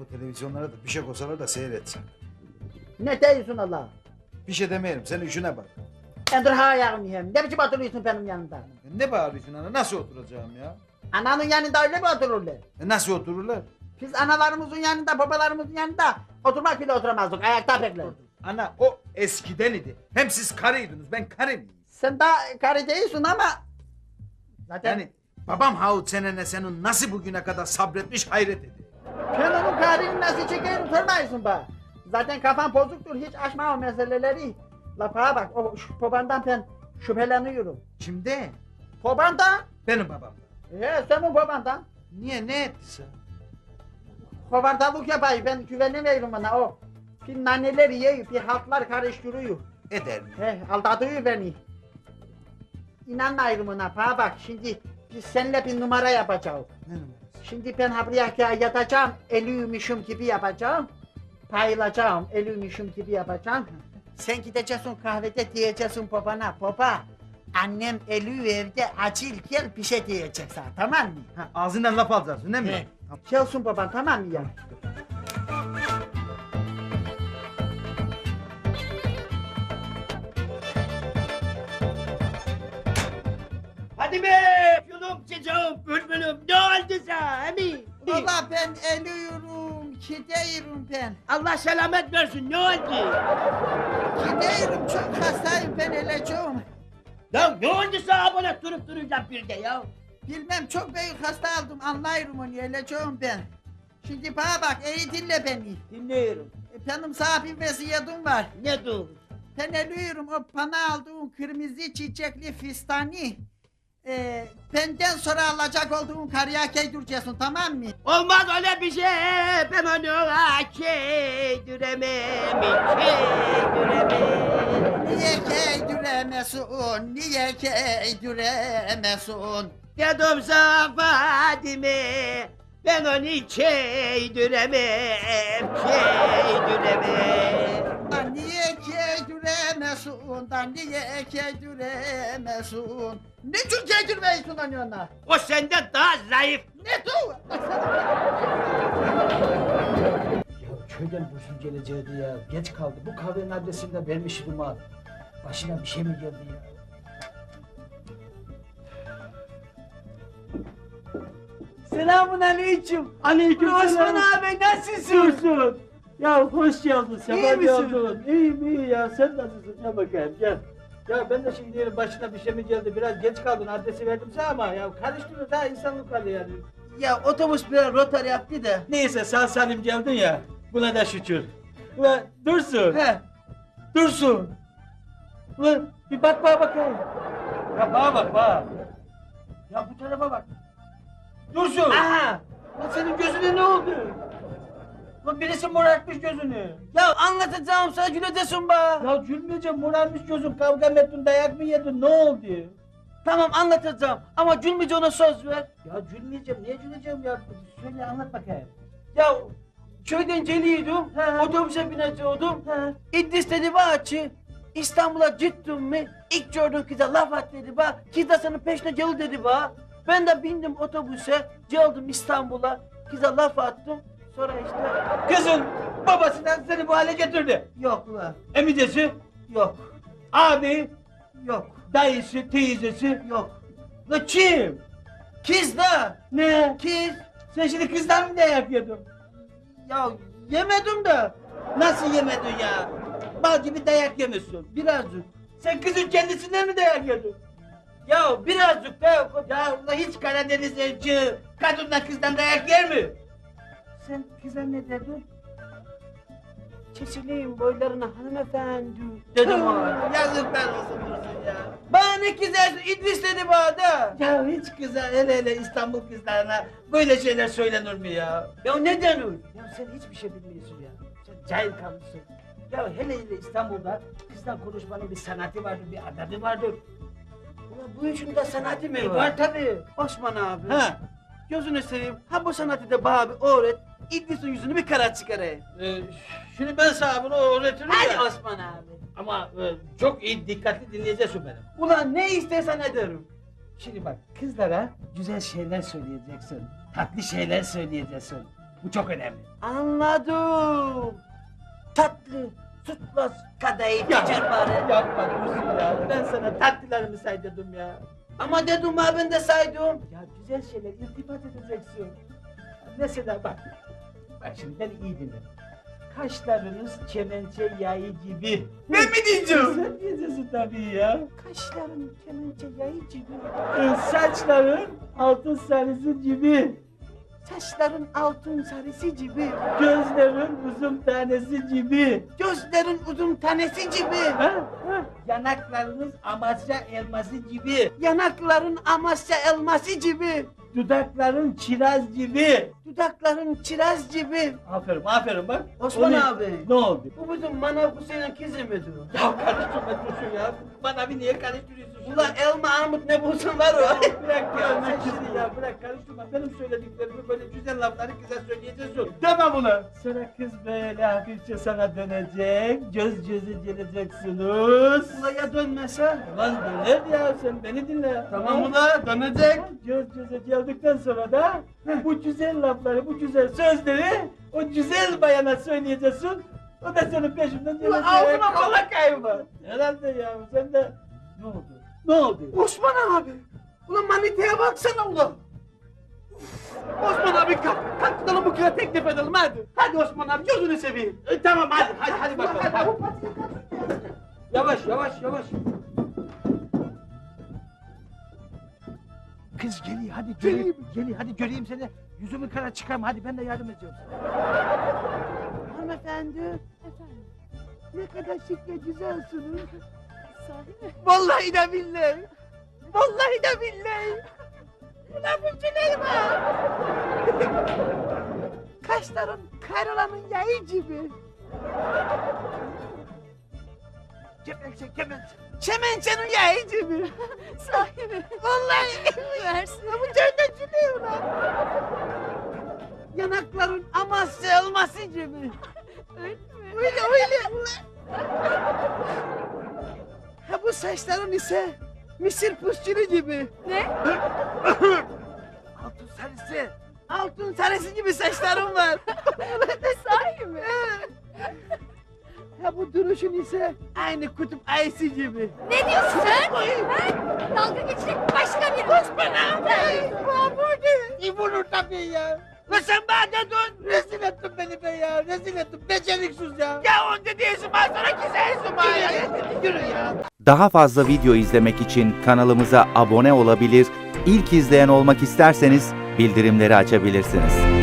bu televizyonlara da bir şey koysalar da seyretsem. Ne diyorsun Allah? Bir şey demeyelim sen işine bak. Endur ha ayağımı yiyeyim. Ne biçim oturuyorsun benim yanımda? Ya ne bağırıyorsun ana nasıl oturacağım ya? Ananın yanında öyle mi otururlar? E nasıl otururlar? Biz analarımızın yanında, babalarımızın yanında oturmak bile oturamazdık. Ayakta beklerdik. Ana o eskiden idi. Hem siz karıydınız ben karı mıyım? Sen daha karı değilsin ama... Zaten Yani babam Havut senene senin nasıl bugüne kadar sabretmiş hayret ediyor. Sen onun karını nasıl çekerim sormayısın bana. Zaten kafan bozuktur, hiç açma o meseleleri. Lafa bak, o şu babandan ben şüpheleniyorum. Kimde? Babandan? Benim babamdan. Ee, senin babandan. Niye ne ettiyse? Kovardalık yapayım, ben güvenemiyorum ona o. Bir naneler yiyor, bir haltlar karıştırıyor. Eder mi? He, aldatıyor beni. İnanmayırım ona, bana bak şimdi biz seninle bir numara yapacağız. Ne numarası? Şimdi ben ha buraya yatacağım, elüymüşüm gibi yapacağım. Payılacağım, elüymüşüm gibi yapacağım. Sen gideceksin kahvede diyeceksin babana, baba. Annem elü evde acil gel bir şey diyecek sana, tamam mı? Ha, ağzından laf alacaksın değil mi? He. Tamam. Gelsin baban, tamam mı ya? Hadi be! Yolum çocuğum, bülbülüm, ne Baba ben eliyorum, gidiyorum ben. Allah selamet versin, ne oldu? Gidiyorum, çok hastayım ben eleceğim. Ya ne oldu sana böyle durup duracağım bir de ya? Bilmem çok büyük hasta aldım, anlayırım onu eleceğim ben. Şimdi bana bak, iyi dinle beni. Dinliyorum. E, Benim sana bir vesiyetim var. Ne dur? Ben eliyorum o bana aldığın kırmızı çiçekli fistani. E, benden sonra alacak olduğun karıya giydireceksin tamam mı? Olmaz öyle bir şey, ben onu keydüremem, keydüremem. Niye giydiremesin, niye giydiremesin? Dedim sana Fadime, ben onu keydüremem, keydüremem. Da niye giydiremesin, da niye giydiremesin? Niçin giydirmeyisin onu ona? O senden daha zayıf. Ne tu? Ya köyden Dursun geleceğiydi ya. Geç kaldı. Bu kahvenin adresini de vermiştim ha. Başına bir şey mi geldi ya? Selamun aleyküm. Aleyküm Osman abi nasılsın? Dursun. Ya hoş geldin. Sefa geldin. İyiyim iyi ya. Sen nasılsın? Gel bakayım gel. Ya ben de şimdi diyelim başına bir şey mi geldi? Biraz geç kaldın. Adresi verdim sana ama ya karıştırıyor daha insanlık hali yani. Ya otobüs biraz rotar yaptı da. Neyse sağ salim geldin ya. Buna da şükür. Ulan Dursun. He. Dursun. Ulan bir bak bana bakayım. Ya bana bak bana. Ya bu tarafa bak. Dursun. Aha. Lan senin gözüne ne oldu? Lan birisi morartmış gözünü. Ya anlatacağım sana güleceksin be. Ya gülmeyeceğim morarmış gözün kavga mı ettin dayak mı yedin ne oldu? Tamam anlatacağım ama gülmeyeceğine söz ver. Ya gülmeyeceğim niye güleceğim ya? Söyle anlat bakayım. Ya köyden geliyordum. He. Otobüse binecektim. He. İdris dedi ki İstanbul'a gittim mi ilk gördüğüm kıza laf at dedi bana. Kız da senin peşine gel dedi bana. Ben de bindim otobüse geldim İstanbul'a. Kıza laf attım. Sonra işte Kızın babasından seni bu hale getirdi. yok la Emicesi, yok abi, yok dayısı, teyzesi. yok. La kim? Kız da Ne? kız. Sen şimdi kızdan mı dayak yedin? Ya yemedim de Nasıl yemedin ya? Bal gibi dayak yemişsin. birazcık. Sen kızın kendisinden mi dayak yedin? Ya birazcık da Ya ulan hiç Karadeniz elçi kadından kızdan dayak yer mi? Sen kıza ne dedin? Çeçileyim boylarına hanımefendi. Dedim ona. Yazıklar olsun Dursun ya. Bana ne kızarsın İdris dedi bana da. Ya hiç kıza hele hele İstanbul kızlarına böyle şeyler söylenir mi ya? Ya neden öyle? Ya sen hiçbir şey bilmiyorsun ya. Sen cahil kalmışsın. Ya hele hele İstanbul'da kızla konuşmanın bir sanatı vardır, bir adabı vardır. Ulan bu işin de sanatı mı E, var? var tabii. Osman abi. Ha, Gözünü seveyim. Ha bu sanatı da bana bir öğret. İdris'in yüzünü bir kara çıkarayım. e, şimdi ben sana bunu öğretirim Hadi ya. Osman abi. Ama e, çok iyi dikkatli dinleyeceksin beni. Ulan ne istersen ederim. Şimdi bak kızlara güzel şeyler söyleyeceksin. Tatlı şeyler söyleyeceksin. Bu çok önemli. Anladım. Tatlı, sütlaç, kadayıf Ya. geçer bari. Yapma Dursun ya. Ben sana tatlılarımı say dedim ya. Ama dedim ha ben de saydım. Ya güzel şeyler iltifat edeceksin. Mesela bak. Şimdi iyi dinle. Kaşlarınız kemençe yayı gibi. Ben mi diyeceğim? Sen diyeceksin tabii ya. Kaşlarım kemençe yayı gibi. Ee, Saçların altın sarısı gibi. Saçların altın sarısı gibi. Gözlerin uzun tanesi gibi. Gözlerin uzun tanesi gibi. Ha? Ha? Yanaklarınız Amasya elması gibi. Yanakların Amasya elması gibi. Dudakların kiraz gibi. Dudakların kiraz gibi. Aferin aferin bak. Osman Onu- abi. Ne oldu? Bu bizim Manav Hüseyin'in kızı mıdır? Ya karıştırma Dursun ya. Bana bir niye karıştırıyorsun? şimdi? Ulan elma armut ne bulsun var o. Bırak ya ne kızı ya bırak karıştırma. Benim söylediklerimi böyle güzel lafları kıza söyleyeceksin. Deme bunu. Sonra kız böyle hafifçe sana dönecek. Göz göze geleceksiniz. Ulan ya dönmese? Ulan döner ya sen beni dinle. Tamam ulan dönecek. Göz göze geldikten sonra da bu güzel lafları, bu güzel sözleri o güzel bayana söyleyeceksin. O da senin peşinden. Ulan ağzına bala kayma. Herhalde ya sen de ne oldu? Ne oldu? Osman abi. Ulan maniteye baksana ulan. Osman abi kalk. Kalk tutalım bu kıra teklif edelim hadi. Hadi Osman abi gözünü seveyim. E, tamam hadi hadi hadi bakalım. Hadi. Yavaş yavaş yavaş. Kız geliyor hadi göreyim. Geliyor hadi göreyim seni. Yüzümü kara çıkarma hadi ben de yardım ediyorum sana. Hanımefendi. Efendim, Ne kadar şık ve güzelsiniz. sahi mi? Vallahi de billahi. Vallahi de billahi. Bu Süleyman. Kaşların karalanın yayı gibi. Kemençe kemençe. Çemençenin yayı gibi. Sahi mi? Vallahi. Versin. bu cennet Süleyman. Yanakların Amasya elması gibi. Öyle mi? Öyle öyle ulan. Ha bu saçların ise Mısır pusçulu gibi. Ne? Altın sarısı. Altın sarısı gibi saçlarım var. Sahi mi? Duruşun ise aynı kutup ayısı gibi. Ne diyorsun sen? Ben dalga geçecek başka biri. Osman abi! Babur İbunur tabii ya. Ve sen bana dön. Rezil ettin beni be ya. Rezil ettin. Beceriksiz ya. Ya onca değilsin ben sana güzelsin bana. Yürü ya. Daha fazla video izlemek için kanalımıza abone olabilir, ilk izleyen olmak isterseniz bildirimleri açabilirsiniz.